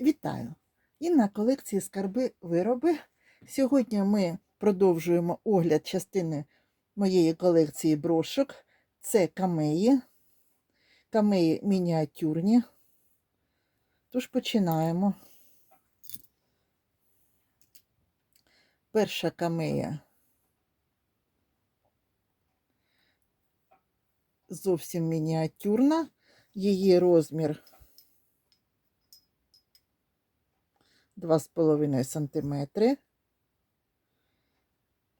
Вітаю! І на колекції скарби вироби. Сьогодні ми продовжуємо огляд частини моєї колекції брошок. Це камеї. Камеї мініатюрні. Тож починаємо. Перша камея зовсім мініатюрна. Її розмір 2,5 см.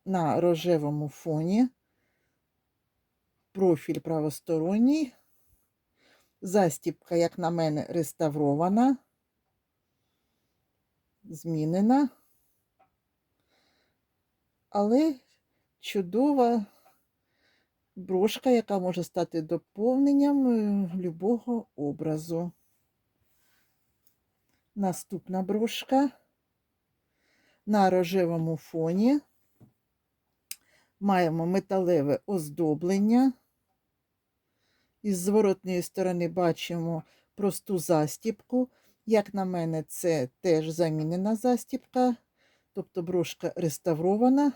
На рожевому фоні. Профіль правосторонній. Застіпка, як на мене, реставрована, змінена. Але чудова брошка, яка може стати доповненням е, любого образу. Наступна брошка на рожевому фоні. Маємо металеве оздоблення. Із зворотної сторони бачимо просту застіпку. Як на мене, це теж замінена застіпка, тобто брошка реставрована.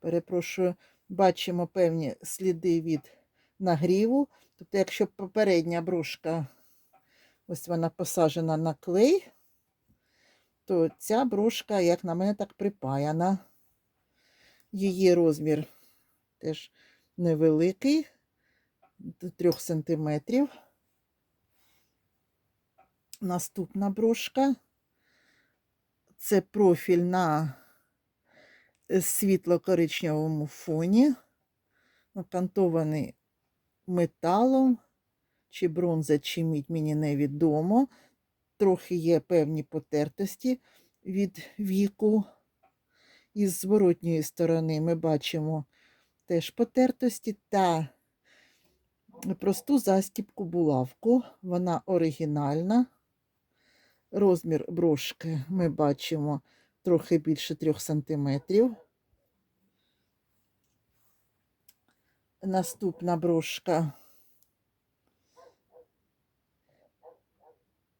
Перепрошую, бачимо певні сліди від нагріву. Тобто, якщо попередня брошка, ось вона посаджена на клей, то ця брошка, як на мене, так припаяна. Її розмір теж невеликий, до 3 сантиметрів. Наступна брошка. Це профіль на світло-коричневому фоні, окантований металом, чи бронза, чи мідь, мені невідомо. Трохи є певні потертості від віку. Із зворотньої сторони ми бачимо теж потертості та просту застіпку булавку. Вона оригінальна. Розмір брошки ми бачимо трохи більше 3 сантиметрів. Наступна брошка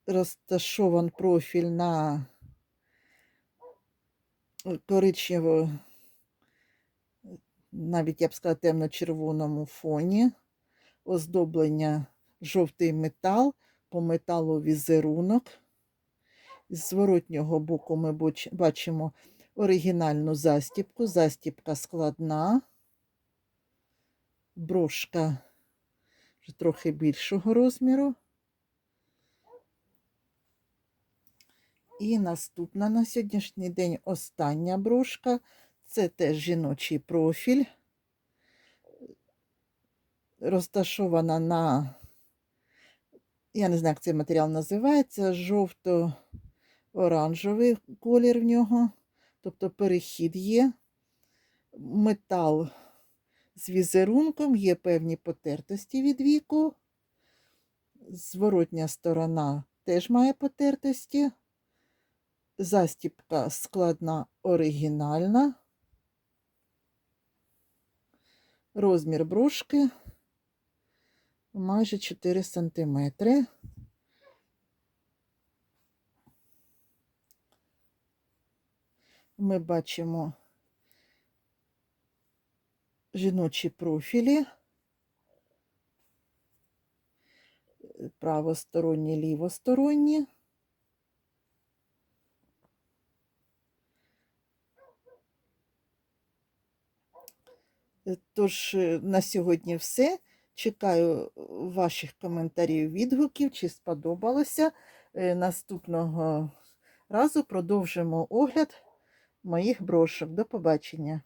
розташован профіль на коричнево, навіть я б сказала, темно-червоному фоні, оздоблення жовтий метал, по металу візерунок. З зворотнього боку ми бачимо оригінальну застіпку. Застіпка складна, брошка трохи більшого розміру. І наступна на сьогоднішній день остання брошка. Це теж жіночий профіль, розташована на, я не знаю, як цей матеріал називається, жовто оранжевий колір в нього, тобто перехід є. Метал з візерунком, є певні потертості від віку. Зворотня сторона теж має потертості. Застіпка складна оригінальна. Розмір брошки майже 4 сантиметри. ми бачимо жіночі профілі, правосторонні, лівосторонні. Тож на сьогодні все. Чекаю ваших коментарів, відгуків, чи сподобалося. Наступного разу продовжимо огляд моїх брошок. До побачення!